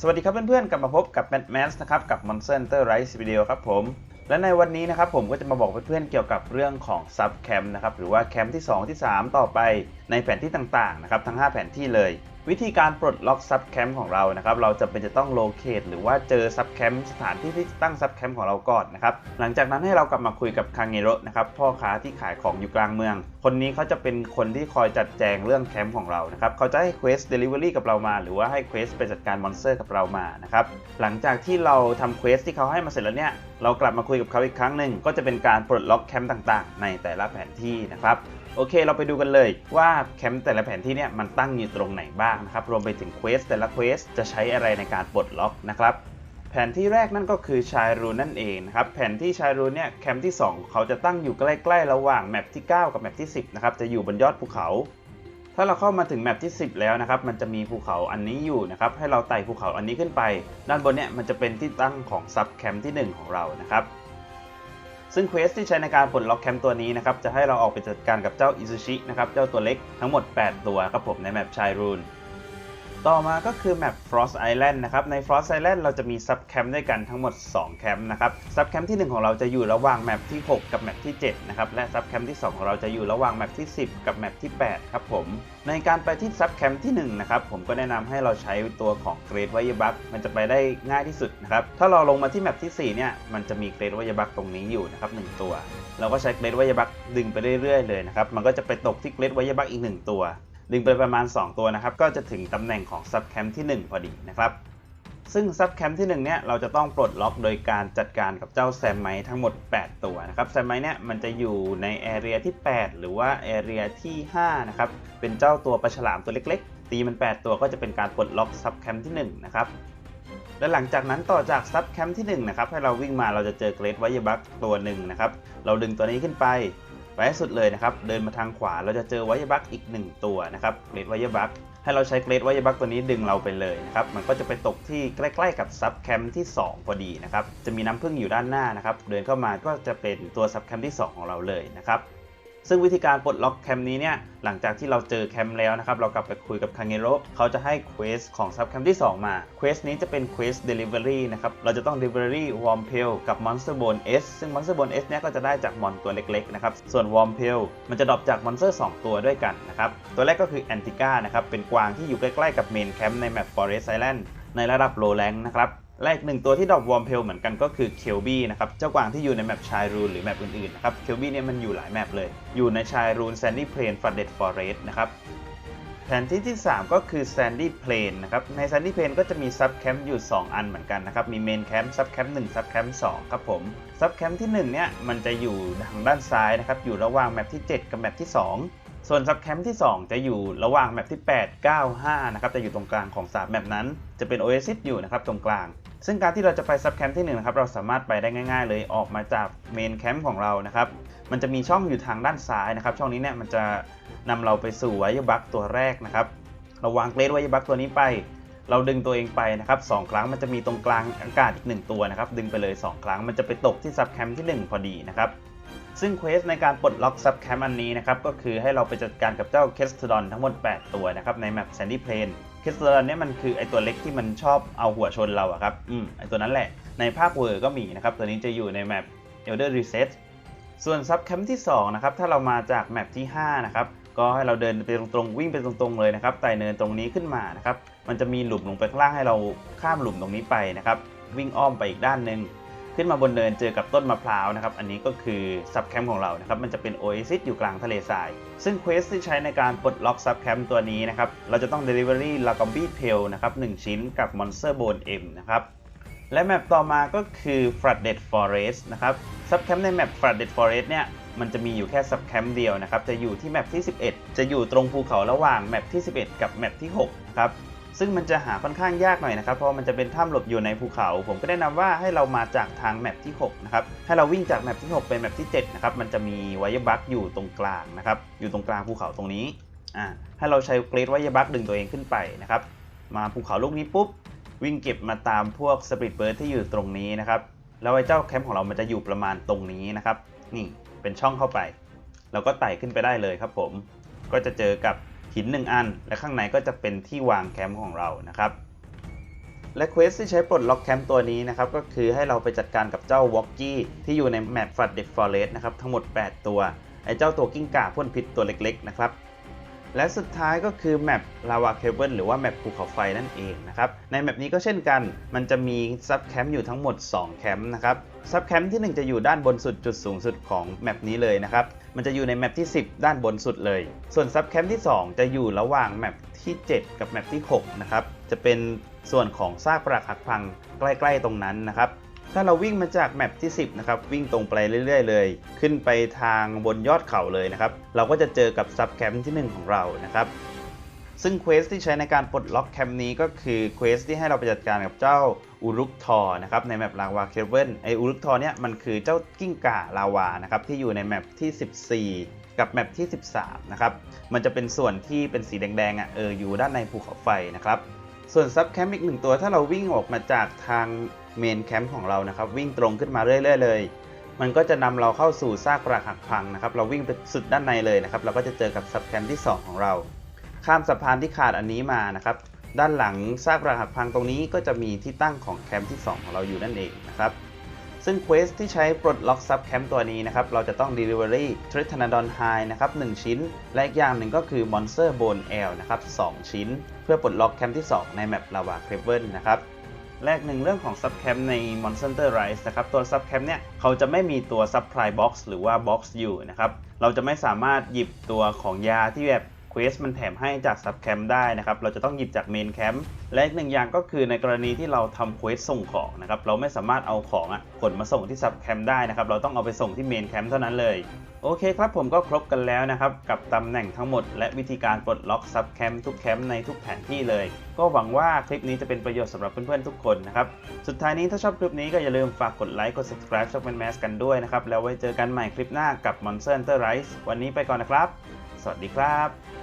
สวัสดีครับเพื่อนๆ กลับมาพบกับแบทแมนส์นะครับกับ Monster Hunter Rise วิดีโอครับผม และในวันนี้นะครับผมก็จะมาบอกเพื่อนๆเกี่ยวกับเรื่องของซับแคมป์นะครับหรือว่าแคมป์ที่ 2 ที่ 3 ต่อไปในแผนที่ต่างๆนะครับทั้ง 5 แผนที่เลย วิธีการปลดล็อกซับแคมป์ของเรานะครับ เราจะเป็นจะต้องโลเคตหรือว่าเจอซับแคมป์สถานที่ที่ตั้งซับแคมป์ของเราก่อนนะครับ หลังจากนั้นให้เรากลับมาคุยกับคางเงโรนะครับ พ่อค้าที่ขายของอยู่กลางเมือง คนนี้เขาจะเป็นคนที่คอยจัดแจงเรื่องแคมป์ของเรานะครับ เขาจะให้เควสเดลิเวอรี่กับเรามา หรือว่าให้เควสไปจัดการมอนสเตอร์กับเรามานะครับ หลังจากที่เราทำเควสที่เขาให้มาเสร็จแล้วเนี่ย เรากลับมาคุยกับเขาอีกครั้งหนึ่งก็จะเป็นการปลดล็อกแคมป์ต่างๆ ในแต่ละแผนที่นะครับ โอเค เราไปดูกันเลยว่าแคมป์แต่ละแผนที่เนี่ยมันตั้งอยู่ตรงไหนบ้างนะครับ รวมไปถึงเควสแต่ละเควสจะใช้อะไรในการปลดล็อกนะครับแผนที่แรกนั่นก็คือชายรูนนั่นเองนะครับแผนที่ชายรูนเนี่ยแคมป์ที่ 2 เขาจะตั้งอยู่ใกล้ๆระหว่างแมปที่ 9 กับแมปที่ 10นะครับจะอยู่บนยอดภูเขา ถ้าเราเข้ามาถึงแมปที่ 10 แล้วนะครับมันจะมีภูเขาอันนี้อยู่นะครับให้เราไต่ภูเขาอันนี้ขึ้นไป ด้านบนเนี่ยมันจะเป็นที่ตั้งของซับแคมป์ที่ 1 ของเรานะครับ ซึ่งเควสที่ใช้ในการปลดล็อกแคมป์ตัวนี้นะครับจะให้เราออกไปจัดการกับเจ้าอิซูชินะครับเจ้าตัวเล็กทั้งหมด 8 ตัวครับผมในแมปชายรูน ต่อมาก็คือแมป Frost Island นะครับ ใน Frost Island เราจะมีซับแคมป์ด้วยกันทั้งหมด 2 แคมป์นะครับ ซับแคมป์ที่ 1 ของเราจะอยู่ระหว่างแมปที่ 6 กับแมปที่ 7 นะครับ และซับแคมป์ที่ 2 ของเราจะอยู่ระหว่างแมปที่ 10 กับแมปที่ 8 ครับผม ในการไปที่ซับแคมป์ที่ 1 นะครับ ผมก็แนะนำให้เราใช้ตัวของเกรดไวบักมันจะไปได้ง่ายที่สุดนะครับ ถ้าเราลงมาที่แมปที่ 4 เนี่ย มันจะมีเกรดไวบักตรงนี้อยู่นะครับหนึ่งตัว เราก็ใช้เกรดไวบักดึงไปเรื่อยๆเลยนะครับ มันก็จะไปตกที่เกรดไวบักอีก 1 ตัว ดึงไปประมาณ 2 ตัวนะครับ ก็จะถึงตำแหน่งของซับแคมป์ที่ 1 พอดีนะครับ ซึ่งซับแคมป์ที่1เนี่ยเราจะต้องปลดล็อกโดยการจัดการกับเจ้าแซมไมท์ทั้งหมด 8 ตัวนะครับแซมไมเนี่ยมันจะอยู่ในแอเรียที่ 8 หรือว่าแอเรียที่5นะครับเป็นเจ้าตัวปลาฉลามตัวเล็กๆ ตีมัน 8 ตัวก็จะเป็นการปลดล็อกซับแคมป์ที่1นะครับและหลังจากนั้นต่อจากซับแคมป์ที่1นะครับให้เราวิ่งมาเราจะเจอเกรดไวยบักตัวหนึ่งนะครับเราดึงตัวนี้ขึ้นไป ไปสุดเลยนะครับ เดินมาทางขวาเราจะเจอไวบักอีก 1 ตัวนะครับเกรดไวบักให้เราใช้เกรดไวบักตัวนี้ดึงเราไปเลยนะครับ มันก็จะไปตกที่ใกล้ๆกับซับแคมป์ที่ 2 พอดีนะครับ จะมีน้ำผึ้งอยู่ด้านหน้านะครับ เดินเข้ามาก็จะเป็นตัวซับแคมป์ที่ 2 ของเราเลยนะครับ ซึ่งวิธีการปลดล็อกแคมป์นี้เนี่ยหลังจากที่เราเจอแคมป์แล้วนะครับเรากลับไปคุยกับคังเงโรเขาจะให้เควสของซับแคมป์ที่ 2 มาเควสนี้จะเป็นเควสเดลิเวอรี่นะครับเราจะต้อง Delivery Warm p a l กับ Monster Bone S ซึ่ง Monster Bone S เอสเนี่ยก็จะได้จากมอนตัวเล็กๆนะครับส่วน Warm p a l มันจะดรอปจากมอนสเตอร์2ตัวด้วยกันนะครับตัวแรกก็คือ Antica นะครับเป็นกวางที่อยู่ใกล้ๆกับเมนแคมป์ในแมป Forest Island ในระดับ Low Rank นะครับ และอีกหนึ่งตัวที่ดรอปวอร์มเพลเหมือนกันก็คือเคลบี้นะครับ เจ้ากวางที่อยู่ในแมปชายรูนหรือแมปอื่นๆนะครับ เคลบี้เนี่ยมันอยู่หลายแมปเลย อยู่ในชายรูนแซนดี้เพลนฟันเดดฟอเรสต์นะครับ แผนที่ที่ 3 ก็คือ Sandy Plain นะครับ ใน Sandy Plain ก็จะมีซับแคมป์อยู่ 2 อันเหมือนกันนะครับ มีเมนแคมป์ซับแคมป์1ซับแคมป์2ครับผม ซับแคมป์ที่1เนี่ยมันจะอยู่ทางด้านซ้ายนะครับ อยู่ระหว่างแมปที่ 7 กับแมปที่ 2ส่วนซับแคมป์ที่ 2 จะอยู่ระหว่างแมปที่ 8 9 5 นะครับ จะอยู่ตรงกลางของ 3 แมปนั้น จะเป็น Oasis อยู่นะครับตรงกลาง ซึ่งการที่เราจะไปซับแคมป์ที่1นะครับเราสามารถไปได้ง่าย ๆ เลยออกมาจากเมนแคมป์ของเรานะครับมันจะมีช่องอยู่ทางด้านซ้ายนะครับ ช่องนี้เนี่ยมันจะนำเราไปสู่ไวบักตัวแรกนะครับเราวางเกรดไวบักตัวนี้ไป เราดึงตัวเองไปนะครับสองครั้งมันจะมีตรงกลางอากาศอีก 1 ตัวนะครับดึงไปเลย 2 ครั้งมันจะไปตกที่ซับแคมป์ที่ 1 พอดีนะครับ ซึ่งเควสในการปลดล็อกซับแคมป์อันนี้นะครับก็คือให้เราไปจัดการกับเจ้าเคสตดอนทั้งหมด 8 ตัวนะครับในแมปแซนดี้เพลนเคสตดอนเนี่ยมันคือไอตัวเล็กที่มันชอบเอาหัวชนเราอะครับอืมไอตัวนั้นแหละในภาคเวอร์ก็มีนะครับตัวนี้จะอยู่ในแมป Elder Reset ส่วนซับแคมป์ที่2นะครับถ้าเรามาจากแมปที่5นะครับก็ให้เราเดินไปตรงๆวิ่งไปตรงๆเลยนะครับไต่เนินตรงนี้ขึ้นมานะครับมันจะมีหลุมลงไปข้างล่างให้เราข้ามหลุมตรงนี้ไปนะครับวิ่งอ้อมไปอีกด้านหนึ่ง ขึ้นมาบนเนินเจอกับต้นมะพร้าวนะครับ อันนี้ก็คือซับแคมป์ของเรานะครับ มันจะเป็นโอเอซิสอยู่กลางทะเลทราย ซึ่งเควสที่ใช้ในการปลดล็อกซับแคมป์ตัวนี้นะครับ เราจะต้อง Delivery l a g o m b y p a l นะครับ1ชิ้นกับ Monster Bone M นะครับ และแมปต่อมาก็คือ Flooded Forest นะครับ ซับแคมป์ในแมป Flooded Forest เนี่ยมันจะมีอยู่แค่ซับแคมป์เดียวนะครับ จะอยู่ที่แมปที่ 11 จะอยู่ตรงภูเขาระหว่างแมปที่ 11 กับแมปที่6นะครับ ซึ่งมันจะหาค่อนข้างยากหน่อยนะครับ เพราะมันจะเป็นถ้ำหลบอยู่ในภูเขา ผมก็แนะนำว่าให้เรามาจากทางแมปที่6นะครับ ให้เราวิ่งจากแมปที่6ไปแมปที่7นะครับ มันจะมีไวท์บัคอยู่ตรงกลางนะครับ อยู่ตรงกลางภูเขาตรงนี้ อ่า ให้เราใช้เกรดไวท์บัคดึงตัวเองขึ้นไปนะครับ มาภูเขาลูกนี้ปุ๊บ วิ่งเก็บมาตามพวกสปริตเบิร์ดที่อยู่ตรงนี้นะครับ แล้วไอ้เจ้าแคมป์ของเรามันจะอยู่ประมาณตรงนี้นะครับ นี่ เป็นช่องเข้าไป เราก็ไต่ขึ้นไปได้เลยครับผม ก็จะเจอกับ หินหนึ่งอัน และข้างในก็จะเป็นที่วางแคมป์ของเรานะครับ และเควสที่ใช้ปลดล็อกแคมป์ตัวนี้นะครับก็คือให้เราไปจัดการกับเจ้าวอกกี้ที่อยู่ในแมปฟัดเด็กฟอเรสต์นะครับทั้งหมด 8 ตัวไอ้เจ้าตัวกิ้งก่าพ่นพิษตัวเล็กๆนะครับ และสุดท้ายก็คือแมปลาวาเคเบิลหรือว่าแมปภูเขาไฟนั่นเองนะครับในแมปนี้ก็เช่นกัน มันจะมีซับแคมป์อยู่ทั้งหมด 2 แคมป์นะครับซับแคมป์ที่ 1 จะอยู่ด้านบนสุดจุดสูงสุดของแมปนี้เลยนะครับมันจะอยู่ในแมปที่ 10 ด้านบนสุดเลย ส่วนซับแคมป์ที่ 2 จะอยู่ระหว่างแมปที่ 7 กับแมปที่6นะครับจะเป็นส่วนของซากปรักหักพังใกล้ ๆ ตรงนั้นนะครับ ถ้าเราวิ่งมาจากแมปที่ 10นะครับวิ่งตรงไปเรื่อยๆ เลย ขึ้นไปทางบนยอดเขาเลยนะครับเราก็จะเจอกับซับแคมป์ที่ 1 ของเรานะครับซึ่งเควสที่ใช้ในการปลดล็อกแคมป์นี้ก็คือเควสที่ให้เราไปจัดการกับเจ้าอุรุกทอนะครับในแมปลาวาเคเบิลไออุรุกทอเนี่ยมันคือเจ้ากิ้งก่าลาวานะครับที่อยู่ในแมปที่ 14 กับแมปที่ 13นะครับมันจะเป็นส่วนที่เป็นสีแดงๆอะเอออยู่ด้านในภูเขาไฟนะครับส่วนซับแคมป์อีกหนึ่งตัวถ้าเราวิ่งออกมาจากทาง เมนแคมป์ของเรานะครับ วิ่งตรงขึ้นมาเรื่อยๆเลย มันก็จะนำเราเข้าสู่ซากปรักหักพังนะครับ เราวิ่งไปสุดด้านในเลยนะครับ เราก็จะเจอกับซับแคมป์ที่ 2 ของเรา ข้ามสะพานที่ขาดอันนี้มานะครับ ด้านหลังซากปรักหักพังตรงนี้ก็จะมีที่ตั้งของแคมป์ที่ 2 ของเราอยู่นั่นเองนะครับซึ่งเควสที่ใช้ปลดล็อกซับแคมป์ตัวนี้นะครับ เราจะต้อง Delivery t r i t a n o d o n High นะครับ 1 ชิ้น และอีกอย่างหนึ่งก็คือ Monster Bone L นะครับ 2 ชิ้น เพื่อปลดล็อกแคมป์ที่ 2 ในแมป Lava Cavern นะครับ แรกหนึ่งเรื่องของ Sub Camp ใน Monster Rise นะครับ ตัว Sub Camp เนี่ยเขาจะไม่มีตัว Supply Box หรือว่า Box อยู่นะครับ เราจะไม่สามารถหยิบตัวของยาที่แบบ ควสมันแถมให้จาก Sub Camp ได้นะครับ เราจะต้องหยิบจาก Main Camp และอีกหนึ่งอย่างก็คือในกรณีที่เราทำเควสส่งของนะครับเราไม่สามารถเอาของอะขนมาส่งที่ Sub Camp ได้นะครับเราต้องเอาไปส่งที่ Main Camp เท่านั้นเลยโอเคครับผมก็ครบกันแล้วนะครับ กับตำแหน่งทั้งหมด และวิธีการปลดล็อกซับแคมป์ทุกแคมป์ในทุกแผนที่เลย ก็หวังว่าคลิปนี้จะเป็นประโยชน์สำหรับเพื่อนๆทุกคนนะครับ สุดท้ายนี้ถ้าชอบคลิปนี้ก็อย่าลืมฝากกดไลค์กด subscribe ช่องเป็นแมสกันด้วยนะครับ แล้วไว้เจอกันใหม่คลิปหน้ากับ Monster Hunter Rise วันนี้ไปก่อนนะครับ สวัสดีครับ